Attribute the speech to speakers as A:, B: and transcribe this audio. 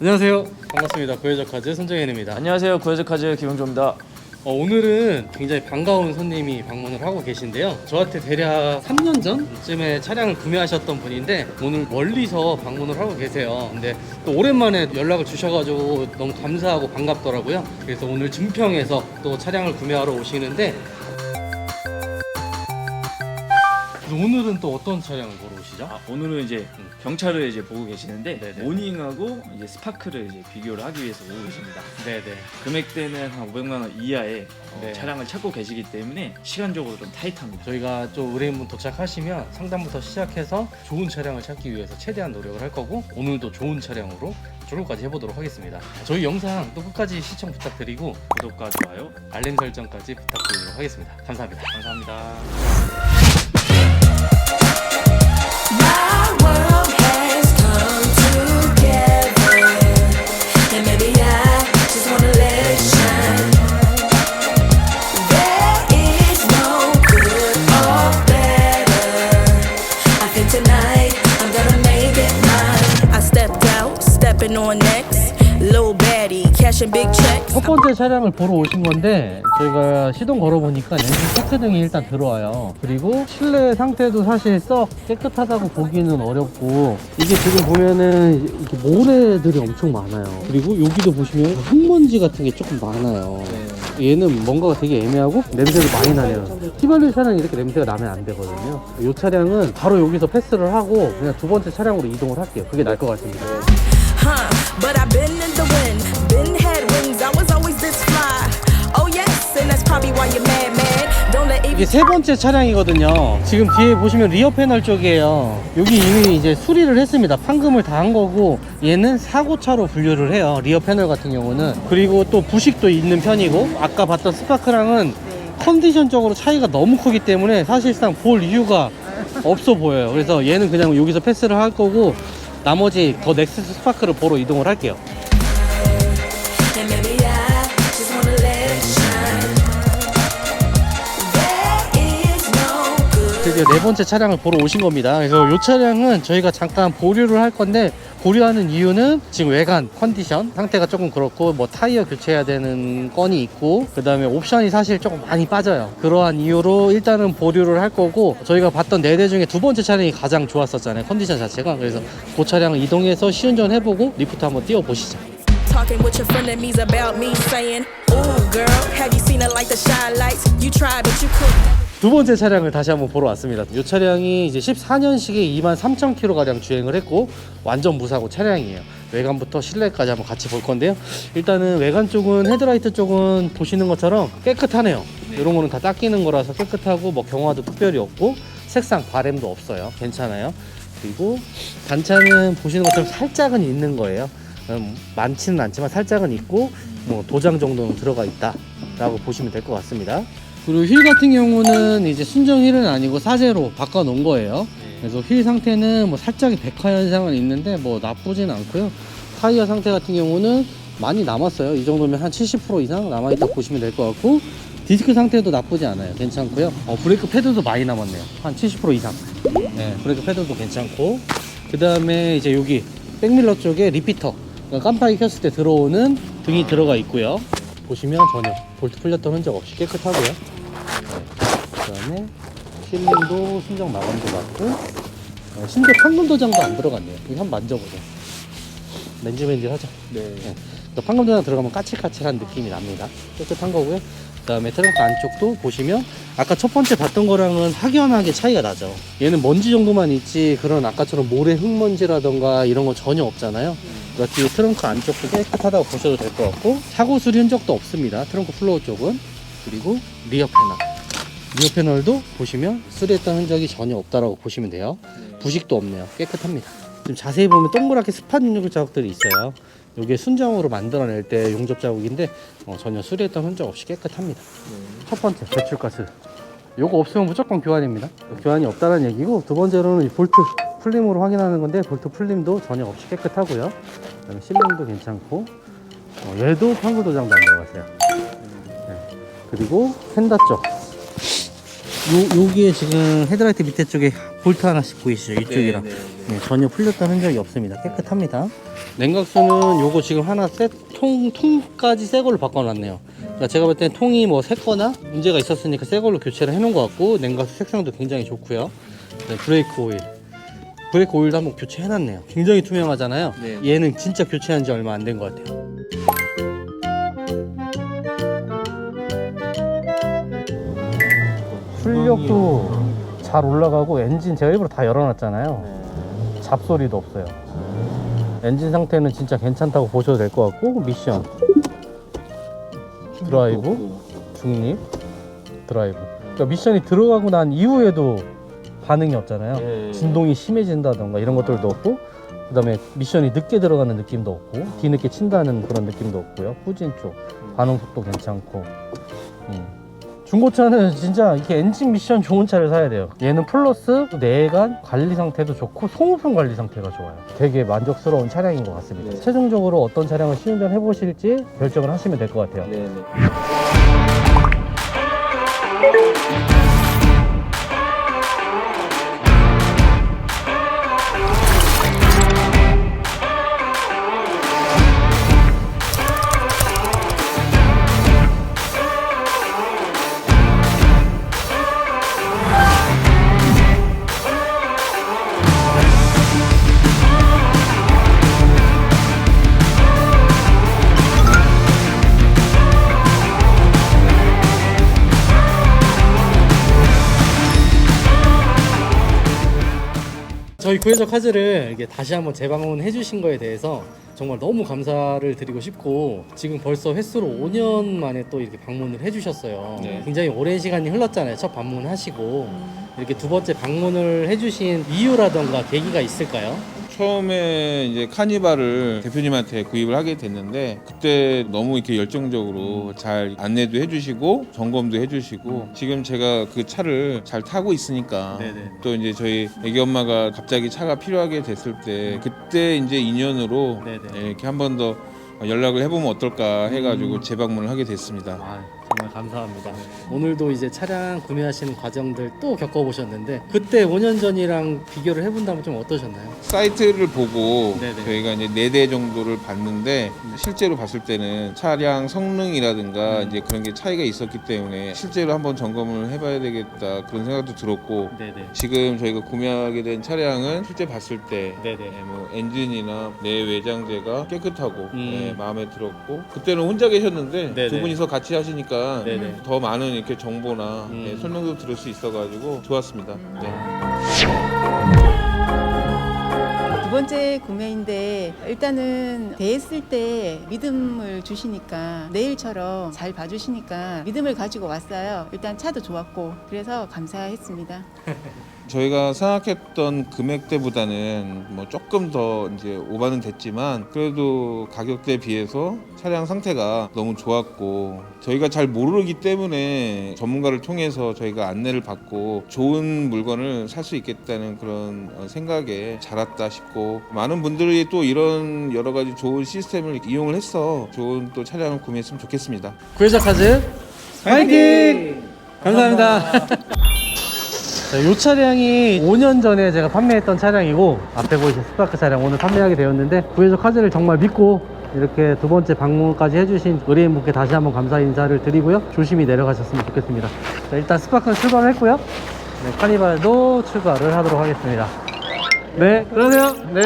A: 안녕하세요. 반갑습니다. 구해적 카즈 손정현입니다.
B: 안녕하세요 구해적 카즈 김영조입니다
A: 어, 오늘은 굉장히 반가운 손님이 방문을 하고 계신데요. 저한테 대략 3년 전쯤에 차량을 구매하셨던 분인데 오늘 멀리서 방문을 하고 계세요. 근데 또 오랜만에 연락을 주셔가지고 너무 감사하고 반갑더라고요. 그래서 오늘 증평에서 또 차량을 구매하러 오시는데 오늘은 또 어떤 차량을 보러 오시죠?
B: 아, 오늘은 이제
A: 음.
B: 경차를 이제 보고 계시는데
A: 네네.
B: 모닝하고 이제 스파크를 이제 비교를 하기 위해서 오고 계십니다
A: 네네.
B: 금액대는 한 500만 원 이하의 어,
A: 네.
B: 차량을 찾고 계시기 때문에 시간적으로 좀 타이트합니다
A: 저희가 좀 의뢰인분 도착하시면 상담부터 시작해서 좋은 차량을 찾기 위해서 최대한 노력을 할 거고 오늘도 좋은 차량으로 출고까지 해보도록 하겠습니다. 저희 영상 또 끝까지 시청 부탁드리고
B: 구독과 좋아요
A: 알림 설정까지 부탁드리도록 하겠습니다. 감사합니다.
B: 감사합니다
C: world cashing big checks.
A: 첫 번째 차량을 보러 오신 건데 저희가 시동 걸어보니까 엔진 체크등이 일단 들어와요. 그리고 실내 상태도 사실 썩 깨끗하다고 보기는 어렵고 이게 지금 보면은 이렇게 모래들이 엄청 많아요. 그리고 여기도 보시면 흙먼지 같은 게 조금 많아요. 얘는 뭔가가 되게 애매하고 냄새도 많이 나네요. 휘발유 차량이 이렇게 냄새가 나면 안 되거든요. 이 차량은 바로 여기서 패스를 하고 그냥 두 번째 차량으로 이동을 할게요. 그게 나을 것 같습니다.
C: Huh, but I've been in
A: 이게 세 번째 차량이거든요. 지금 뒤에 보시면 리어 패널 쪽이에요. 여기 이미 이제 수리를 했습니다. 판금을 다 한 거고 얘는 사고차로 분류를 해요. 리어 패널 같은 경우는 그리고 또 부식도 있는 편이고 아까 봤던 스파크랑은 컨디션적으로 차이가 너무 크기 때문에 사실상 볼 이유가 없어 보여요. 그래서 얘는 그냥 여기서 패스를 할 거고 나머지 더 넥스스 스파크를 보러 이동을 할게요. 드디어 네 번째 차량을 보러 오신 겁니다. 그래서 이 차량은 저희가 잠깐 보류를 할 건데 보류하는 이유는 지금 외관 컨디션 상태가 조금 그렇고 뭐 타이어 교체해야 되는 건이 있고 그 다음에 옵션이 사실 조금 많이 빠져요. 그러한 이유로 일단은 보류를 할 거고 저희가 봤던 네 대 중에 두 번째 차량이 가장 좋았었잖아요. 컨디션 자체가 그래서 그 차량을 이동해서 시운전 해보고 리프트 한번 띄워보시죠.
C: Talking with your frenemies about me, saying, Ooh, girl, have you seen it like the shine lights? You tried, but you couldn't.
A: 두 번째 차량을 다시 한번 보러 왔습니다. 이 차량이 이제 14년식에 23,000km 가량 주행을 했고 완전 무사고 차량이에요. 외관부터 실내까지 한번 같이 볼 건데요. 일단은 외관 쪽은 헤드라이트 쪽은 보시는 것처럼 깨끗하네요. 이런 거는 다 닦이는 거라서 깨끗하고 뭐 경화도 특별히 없고 색상 바램도 없어요. 괜찮아요. 그리고 단차는 보시는 것처럼 살짝은 있는 거예요. 음, 많지는 않지만 살짝은 있고 뭐 도장 정도는 들어가 있다라고 보시면 될 것 같습니다. 그리고 휠 같은 경우는 이제 순정 휠은 아니고 사제로 바꿔 놓은 거예요. 그래서 휠 상태는 뭐 살짝의 백화 현상은 있는데 뭐 나쁘진 않고요. 타이어 상태 같은 경우는 많이 남았어요. 이 정도면 한 70% 이상 남아있다 보시면 될 것 같고 디스크 상태도 나쁘지 않아요. 괜찮고요. 어, 브레이크 패드도 많이 남았네요. 한 70% 이상. 네, 브레이크 패드도 괜찮고 그 다음에 이제 여기 백밀러 쪽에 리피터 그러니까 깜빡이 켰을 때 들어오는 등이 들어가 있고요. 보시면 전혀 볼트 풀렸던 흔적 없이 깨끗하고요. 네. 그 다음에 실링도 순정 마감도 맞고 어, 심지어 판금 도장도 안 들어갔네요. 이거 한번 만져보세요. 맨질맨질하죠.
B: 네
A: 그러니까 판금 도장 들어가면 까칠까칠한 느낌이 납니다. 깨끗한 거고요. 그 다음에 트렁크 안쪽도 보시면 아까 첫 번째 봤던 거랑은 확연하게 차이가 나죠. 얘는 먼지 정도만 있지 그런 아까처럼 모래 흙먼지라던가 이런 거 전혀 없잖아요. 그러니까 트렁크 안쪽도 깨끗하다고 보셔도 될 것 같고 사고 수리 흔적도 없습니다. 트렁크 플로어 쪽은 그리고 리어 패널 리어 패널도 보시면 수리했던 흔적이 전혀 없다라고 보시면 돼요. 부식도 없네요. 깨끗합니다. 지금 자세히 보면 동그랗게 스팟 윤곽 자국들이 있어요. 이게 순정으로 만들어낼 때 용접 자국인데 어, 전혀 수리했던 흔적 없이 깨끗합니다. 첫 번째 배출가스. 요거 없으면 무조건 교환입니다. 교환이 없다는 얘기고 두 번째로는 이 볼트 풀림으로 확인하는 건데 볼트 풀림도 전혀 없이 깨끗하고요. 그다음에 실링도 괜찮고 어, 얘도 판구 도장도 안 들어갔어요. 네. 그리고 펜다 쪽. 요, 여기에 지금 헤드라이트 밑에 쪽에 볼트 하나씩 보이시죠? 이쪽이랑.
B: 네, 네,
A: 네, 전혀 풀렸다는 흔적이 없습니다. 깨끗합니다. 냉각수는 요거 지금 하나 셋, 통, 통까지 새 걸로 바꿔놨네요. 그러니까 제가 볼 땐 통이 뭐 새거나 문제가 있었으니까 새 걸로 교체를 해놓은 것 같고 냉각수 색상도 굉장히 좋고요. 네, 브레이크 오일. 브레이크 오일도 한번 교체해놨네요. 굉장히 투명하잖아요.
B: 네.
A: 얘는 진짜 교체한 지 얼마 안 된 것 같아요. 출력도 잘 올라가고 엔진 제가 일부러 다 열어놨잖아요. 잡소리도 없어요. 엔진 상태는 진짜 괜찮다고 보셔도 될 것 같고 미션 드라이브 중립 드라이브 그러니까 미션이 들어가고 난 이후에도 반응이 없잖아요
B: 네.
A: 진동이 심해진다던가 이런 것들도 없고 그 다음에 미션이 늦게 들어가는 느낌도 없고 뒤늦게 친다는 그런 느낌도 없고요 후진 쪽 반응 속도 괜찮고 음. 중고차는 진짜 이렇게 엔진 미션 좋은 차를 사야 돼요. 얘는 플러스 내관 관리 상태도 좋고 소모품 관리 상태가 좋아요. 되게 만족스러운 차량인 것 같습니다.
B: 네.
A: 최종적으로 어떤 차량을 시운전 해보실지 결정을 하시면 될 것 같아요.
B: 네네.
A: 저희 구해적 카즈를 이게 다시 한번 재방문해 주신 거에 대해서 정말 너무 감사를 드리고 싶고 지금 벌써 횟수로 5년 만에 또 이렇게 방문을 해 주셨어요.
B: 네.
A: 굉장히 오랜 시간이 흘렀잖아요. 첫 방문하시고 이렇게 두 번째 방문을 해 주신 이유라던가 계기가 있을까요?
D: 처음에 이제 카니발을 대표님한테 구입을 하게 됐는데 그때 너무 이렇게 열정적으로 잘 안내도 해주시고 점검도 해주시고 지금 제가 그 차를 잘 타고 있으니까
A: 네네.
D: 또 이제 저희 애기 엄마가 갑자기 차가 필요하게 됐을 때 그때 이제 인연으로
A: 네네.
D: 예, 이렇게 한 번 더 연락을 해보면 어떨까 해가지고 재방문을 하게 됐습니다.
A: 아, 정말 감사합니다. 오늘도 이제 차량 구매하시는 과정들 또 겪어보셨는데 그때 5년 전이랑 비교를 해본다면 좀 어떠셨나요?
D: 사이트를 보고
A: 네네.
D: 저희가 이제 네 대 정도를 봤는데 실제로 봤을 때는 차량 성능이라든가
A: 음.
D: 이제 그런 게 차이가 있었기 때문에 실제로 한번 점검을 해봐야 되겠다 그런 생각도 들었고
A: 네네.
D: 지금 저희가 구매하게 된 차량은 실제 봤을 때
A: 네네.
D: 예, 뭐 엔진이나 내외장재가 깨끗하고
A: 음.
D: 예, 마음에 들었고 그때는 혼자 계셨는데
A: 네네.
D: 두 분이서 같이 하시니까
A: 네네.
D: 더 많은 이렇게 정보나
A: 음.
D: 예, 설명도 들을 수 있어가지고 좋았습니다. 네.
E: 두 번째 구매인데 일단은 대했을 때 믿음을 주시니까 내일처럼 잘 봐주시니까 믿음을 가지고 왔어요. 일단 차도 좋았고 그래서 감사했습니다.
D: 저희가 생각했던 금액대보다는 뭐 조금 더 이제 오바는 됐지만 그래도 가격대에 비해서 차량 상태가 너무 좋았고 저희가 잘 모르기 때문에 전문가를 통해서 저희가 안내를 받고 좋은 물건을 살 수 있겠다는 그런 어, 생각에 잘 왔다 싶고 많은 분들이 또 이런 여러 가지 좋은 시스템을 이용을 해서 좋은 또 차량을 구매했으면 좋겠습니다.
A: 구해적 카즈 화이팅! 감사합니다. 자, 이 차량이 5년 전에 제가 판매했던 차량이고 앞에 보이신 스파크 차량 오늘 판매하게 되었는데 구해적 카즈를 정말 믿고 이렇게 두 번째 방문까지 해주신 의뢰인분께 다시 한번 감사 인사를 드리고요. 조심히 내려가셨으면 좋겠습니다. 자, 일단 스파크는 출발을 했고요. 네, 카니발도 출발을 하도록 하겠습니다. 네, 그러세요. 네.